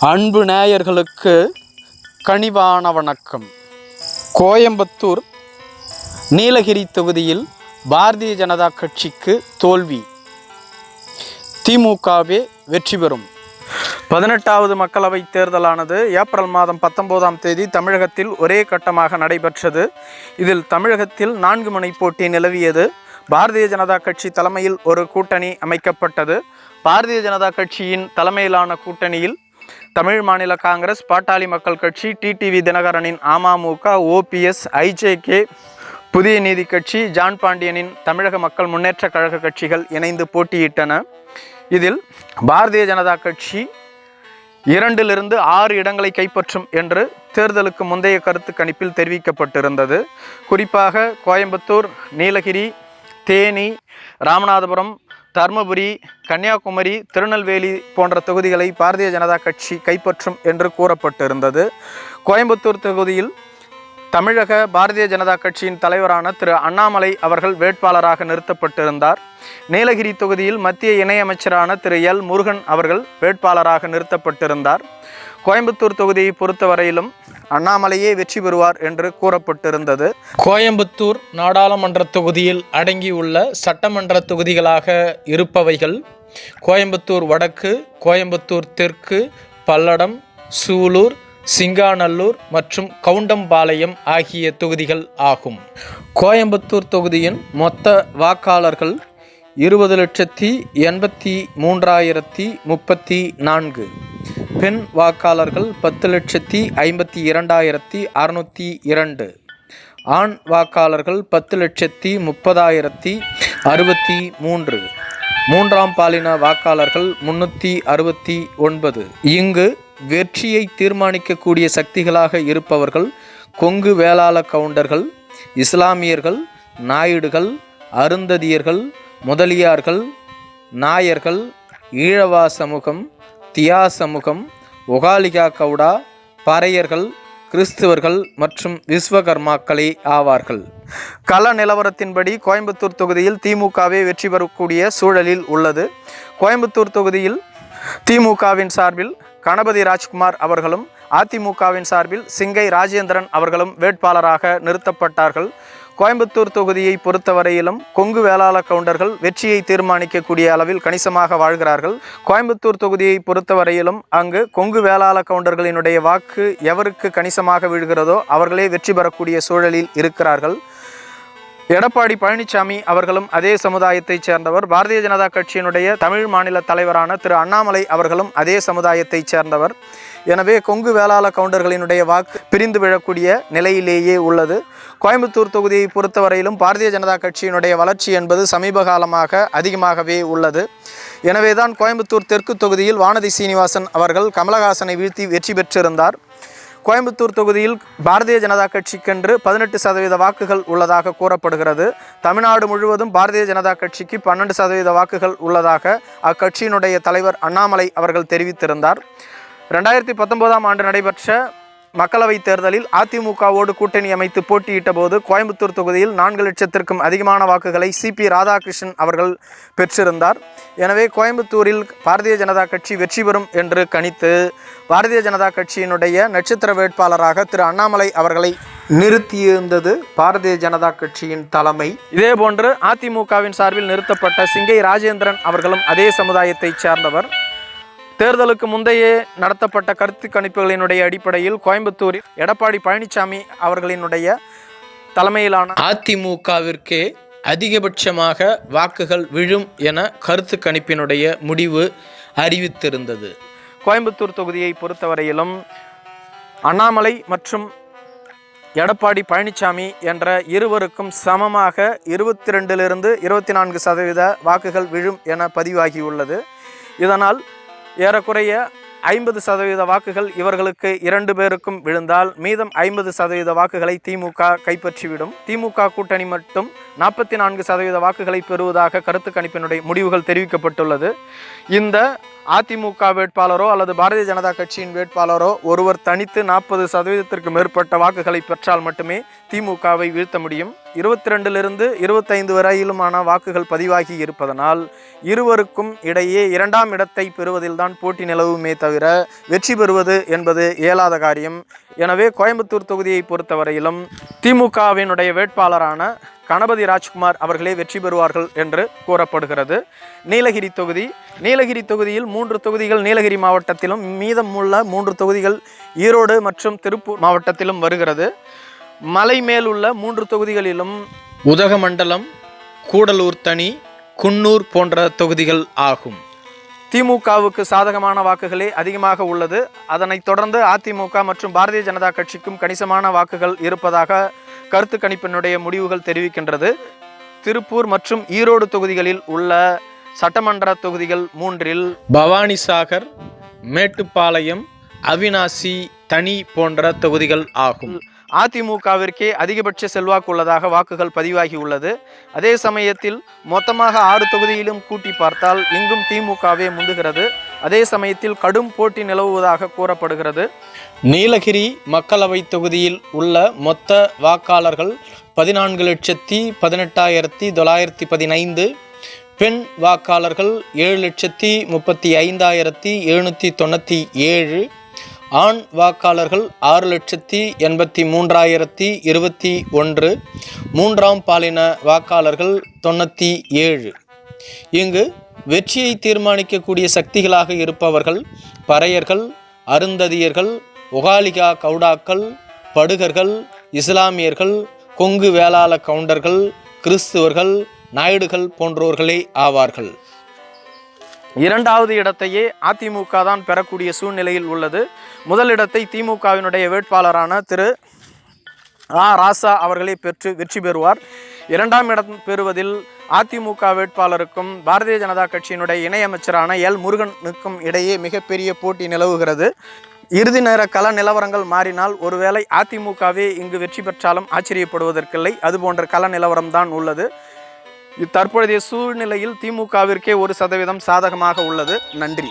அன்பு நேயர்களுக்கு கனிவான வணக்கம். கோயம்புத்தூர் நீலகிரி தொகுதியில் பாரதிய ஜனதா கட்சிக்கு தோல்வி. திமுகவே வெற்றி பெறும். பதினெட்டாவது மக்களவைத் தேர்தலானது ஏப்ரல் மாதம் பத்தொன்பதாம் தேதி தமிழகத்தில் ஒரே கட்டமாக நடைபெற்றது. இதில் தமிழகத்தில் நான்கு முனை போட்டி நிலவியது. பாரதிய ஜனதா கட்சி தலைமையில் ஒரு கூட்டணி அமைக்கப்பட்டது. பாரதிய ஜனதா கட்சியின் தலைமையிலான கூட்டணியில் தமிழ் மாநில காங்கிரஸ் பாட்டாளி மக்கள் கட்சி டிடிவி தினகரனின் அமமுக ஓபிஎஸ் ஐஜேகே புதிய நீதி கட்சி ஜான் பாண்டியனின் தமிழக மக்கள் முன்னேற்ற கழக கட்சிகள் இணைந்து போட்டியிட்டன. இதில் பாரதிய ஜனதா கட்சி இரண்டிலிருந்து ஆறு இடங்களை கைப்பற்றும் என்று தேர்தலுக்கு முந்தைய கருத்து கணிப்பில் தெரிவிக்கப்பட்டிருந்தது. குறிப்பாக கோயம்புத்தூர் நீலகிரி தேனி ராமநாதபுரம் தருமபுரி கன்னியாகுமரி திருநெல்வேலி போன்ற தொகுதிகளை பாரதிய ஜனதா கட்சி கைப்பற்றும் என்று கூறப்பட்டிருந்தது. கோயம்புத்தூர் தொகுதியில் தமிழக பாரதிய ஜனதா கட்சியின் தலைவரான திரு அண்ணாமலை அவர்கள் வேட்பாளராக நிறுத்தப்பட்டிருந்தார். நீலகிரி தொகுதியில் மத்திய இணையமைச்சரான திரு எல் முருகன் அவர்கள் வேட்பாளராக நிறுத்தப்பட்டிருந்தார். கோயம்புத்தூர் தொகுதியை பொறுத்தவரையிலும் அண்ணாமலையே வெற்றி பெறுவார் என்று கூறப்பட்டிருந்தது. கோயம்புத்தூர் நாடாளுமன்ற தொகுதியில் அடங்கியுள்ள சட்டமன்ற தொகுதிகளாக இருப்பவைகள் கோயம்புத்தூர் வடக்கு கோயம்புத்தூர் தெற்கு பல்லடம் சூலூர் சிங்காநல்லூர் மற்றும் கவுண்டம்பாளையம் ஆகிய தொகுதிகள் ஆகும். கோயம்புத்தூர் தொகுதியின் மொத்த வாக்காளர்கள் இருபது லட்சத்தி எண்பத்தி மூன்றாயிரத்தி முப்பத்தி நான்கு. பெண் வாக்காளர்கள் பத்து லட்சத்தி ஐம்பத்தி இரண்டாயிரத்தி அறுநூற்றி இரண்டு. ஆண் வாக்காளர்கள் பத்து லட்சத்தி முப்பதாயிரத்தி அறுபத்தி மூன்று. மூன்றாம் பாலின வாக்காளர்கள் முன்னூற்றி அறுபத்தி ஒன்பது. இங்கு வெற்றியை தீர்மானிக்கக்கூடிய சக்திகளாக இருப்பவர்கள் கொங்கு வேளாள கவுண்டர்கள் இஸ்லாமியர்கள் நாயுடுகள் அருந்ததியர்கள் முதலியார்கள் நாயர்கள் ஈழவா சமூகம் தியா சமூகம் ஒகாலிகா கவுடா பறையர்கள் கிறிஸ்துவர்கள் மற்றும் விஸ்வகர்மாக்களே ஆவார்கள். கள நிலவரத்தின்படி கோயம்புத்தூர் தொகுதியில் திமுகவே வெற்றி பெறக்கூடிய சூழலில் உள்ளது. கோயம்புத்தூர் தொகுதியில் திமுகவின் சார்பில் கணபதி ராஜ்குமார் அவர்களும் அதிமுகவின் சார்பில் சிங்கை ராஜேந்திரன் அவர்களும் வேட்பாளராக நிறுத்தப்பட்டார்கள். கோயம்புத்தூர் தொகுதியை பொறுத்தவரையிலும் கொங்கு வேளாள கவுண்டர்கள் வெற்றியை தீர்மானிக்கக்கூடிய அளவில் கணிசமாக வாழ்கிறார்கள். கோயம்புத்தூர் தொகுதியை பொறுத்தவரையிலும் அங்கு கொங்கு வேளாள கவுண்டர்களினுடைய வாக்கு எவருக்கு கணிசமாக விழுகிறதோ அவர்களே வெற்றி பெறக்கூடிய சூழலில் இருக்கிறார்கள். எடப்பாடி பழனிசாமி அவர்களும் அதே சமுதாயத்தைச் சேர்ந்தவர். பாரதிய ஜனதா கட்சியினுடைய தமிழ் மாநில தலைவரான திரு அண்ணாமலை அவர்களும் அதே சமுதாயத்தைச் சேர்ந்தவர். எனவே கொங்கு வேளாள கவுண்டர்களினுடைய வாக்கு பிரிந்து விழக்கூடிய நிலையிலேயே உள்ளது. கோயம்புத்தூர் தொகுதியை பொறுத்தவரையிலும் பாரதிய ஜனதா கட்சியினுடைய வளர்ச்சி என்பது சமீப காலமாக அதிகமாகவே உள்ளது. எனவேதான் கோயம்புத்தூர் தெற்கு தொகுதியில் வானதி சீனிவாசன் அவர்கள் கமலஹாசனை வீழ்த்தி வெற்றி பெற்றிருந்தார். கோயம்புத்தூர் தொகுதியில் பாரதிய ஜனதா கட்சிக்கென்று பதினெட்டு சதவீத வாக்குகள் உள்ளதாக கூறப்படுகிறது. தமிழ்நாடு முழுவதும் பாரதிய ஜனதா கட்சிக்கு பன்னெண்டு சதவீத வாக்குகள் உள்ளதாக அக்கட்சியினுடைய தலைவர் அண்ணாமலை அவர்கள் தெரிவித்திருந்தார். ரெண்டாயிரத்தி பத்தொன்பதாம் ஆண்டு நடைபெற்ற மக்களவைத் தேர்தலில் அதிமுகவோடு கூட்டணி அமைத்து போட்டியிட்ட போது கோயம்புத்தூர் தொகுதியில் நான்கு லட்சத்திற்கும் அதிகமான வாக்குகளை சிபி ராதாகிருஷ்ணன் அவர்கள் பெற்றிருந்தார். எனவே கோயம்புத்தூரில் பாரதிய ஜனதா கட்சி வெற்றி பெறும் என்று கணித்து பாரதிய ஜனதா கட்சியினுடைய நட்சத்திர வேட்பாளராக திரு அண்ணாமலை அவர்களை நிறுத்தியிருந்தது பாரதிய ஜனதா கட்சியின் தலைமை. இதேபோன்று அதிமுகவின் சார்பில் நிறுத்தப்பட்ட சிங்கை ராஜேந்திரன் அவர்களும் அதே சமுதாயத்தைச் சேர்ந்தவர். தேர்தலுக்கு முந்தையே நடத்தப்பட்ட கருத்து கணிப்புகளினுடைய அடிப்படையில் கோயம்புத்தூரில் எடப்பாடி பழனிசாமி அவர்களினுடைய தலைமையிலான அதிமுகவிற்கே அதிகபட்சமாக வாக்குகள் விழும் என கருத்து கணிப்பினுடைய முடிவு அறிவித்திருந்தது. கோயம்புத்தூர் தொகுதியை பொறுத்தவரையிலும் அண்ணாமலை மற்றும் எடப்பாடி பழனிசாமி என்ற இருவருக்கும் சமமாக இருபத்தி ரெண்டிலிருந்து இருபத்தி நான்கு சதவீத வாக்குகள் விழும் என பதிவாகியுள்ளது. இதனால் ஏறக்குறைய ஐம்பது சதவீத வாக்குகள் இவர்களுக்கு இரண்டு பேருக்கும் விழுந்தால் மீதம் ஐம்பது சதவீத வாக்குகளை திமுக கைப்பற்றிவிடும். திமுக கூட்டணி மட்டும் நாற்பத்தி நான்கு சதவீத வாக்குகளை பெறுவதாக கருத்து கணிப்பினுடைய முடிவுகள் தெரிவிக்கப்பட்டுள்ளது. இந்த அதிமுக வேட்பாளரோ அல்லது பாரதிய ஜனதா கட்சியின் வேட்பாளரோ ஒருவர் தனித்து நாற்பது சதவீதத்திற்கு மேற்பட்ட வாக்குகளை பெற்றால் மட்டுமே திமுகவை வீழ்த்த முடியும். இருபத்தி ரெண்டிலிருந்து இருபத்தைந்து வரையிலுமான வாக்குகள் பதிவாகி இருப்பதனால் இருவருக்கும் இடையே இரண்டாம் இடத்தை பெறுவதில்தான் போட்டி நிலவுமே தவிர வெற்றி பெறுவது என்பது இயலாத காரியம். எனவே கோயம்புத்தூர் தொகுதியை பொறுத்தவரையிலும் திமுகவினுடைய வேட்பாளரான கணபதி ராஜ்குமார் அவர்களே வெற்றி பெறுவார்கள் என்று கூறப்படுகிறது. நீலகிரி தொகுதி. நீலகிரி தொகுதியில் மூன்று தொகுதிகள் நீலகிரி மாவட்டத்திலும் மீதமுள்ள மூன்று தொகுதிகள் ஈரோடு மற்றும் திருப்பூர் மாவட்டத்திலும் வருகிறது. மலை மேல் உள்ள மூன்று தொகுதிகளிலும் உதகமண்டலம் கூடலூர் தனி குன்னூர் போன்ற தொகுதிகள் ஆகும். திமுகவுக்கு சாதகமான வாக்குகளே அதிகமாக உள்ளது. அதனைத் தொடர்ந்து அதிமுக மற்றும் பாரதிய ஜனதா கட்சிக்கும் கணிசமான வாக்குகள் இருப்பதாக கருத்து கணிப்பினுடைய முடிவுகள் தெரிவிக்கின்றது. திருப்பூர் மற்றும் ஈரோடு தொகுதிகளில் உள்ள சட்டமன்ற தொகுதிகள் மூன்றில் பவானிசாகர் மேட்டுப்பாளையம் அவினாசி தனி போன்ற தொகுதிகள் ஆகும். அதிமுகவிற்கே அதிகபட்ச செல்வாக்கு உள்ளதாக வாக்குகள் பதிவாகி உள்ளது. அதே சமயத்தில் மொத்தமாக ஆறு தொகுதியிலும் கூட்டி பார்த்தால் இங்கும் திமுகவே முந்துகிறது. அதே சமயத்தில் கடும் போட்டி நிலவுவதாக கூறப்படுகிறது. நீலகிரி மக்களவை தொகுதியில் உள்ள மொத்த வாக்காளர்கள் பதினான்கு லட்சத்தி பதினெட்டாயிரத்தி தொள்ளாயிரத்தி பதினைந்து பெண் வாக்காளர்கள் ஏழு லட்சத்தி முப்பத்தி ஐந்தாயிரத்தி எழுநூற்றி தொண்ணூற்றி ஏழு ஆண் வாக்காளர்கள் ஆறு லட்சத்தி எண்பத்தி மூன்றாயிரத்தி இருபத்தி ஒன்று மூன்றாம் பாலின வாக்காளர்கள் தொண்ணூற்றி ஏழு. இங்கு வெற்றியை தீர்மானிக்கக்கூடிய சக்திகளாக இருப்பவர்கள் பறையர்கள் அருந்ததியர்கள் ஒகாலிகா கவுடாக்கள் படுகர்கள் இஸ்லாமியர்கள் கொங்கு வேளாள கவுண்டர்கள் கிறிஸ்துவர்கள் நாயுடுகள் போன்றோர்களே ஆவார்கள். இரண்டாவது இடத்தையே அதிமுக தான் பெறக்கூடிய சூழ்நிலையில் உள்ளது. முதல் இடத்தை திமுகவினுடைய வேட்பாளரான திரு ஆ. ராசா அவர்களை பெற்று வெற்றி பெறுவார். இரண்டாம் இடம் பெறுவதில் அதிமுக வேட்பாளருக்கும் பாரதிய ஜனதா கட்சியினுடைய இணையமைச்சரான எல். முருகனுக்கும் இடையே மிகப்பெரிய போட்டி நிலவுகிறது. இறுதி நேர கல நிலவரங்கள் மாறினால் ஒருவேளை அதிமுகவே இங்கு வெற்றி பெற்றாலும் ஆச்சரியப்படுவதற்கில்லை. அது போன்ற நிலவரம் தான் உள்ளது. தற்பொழுதைய சூழ்நிலையில் திமுகவிற்கே ஒரு சதவீதம் சாதகமாக உள்ளது. நன்றி.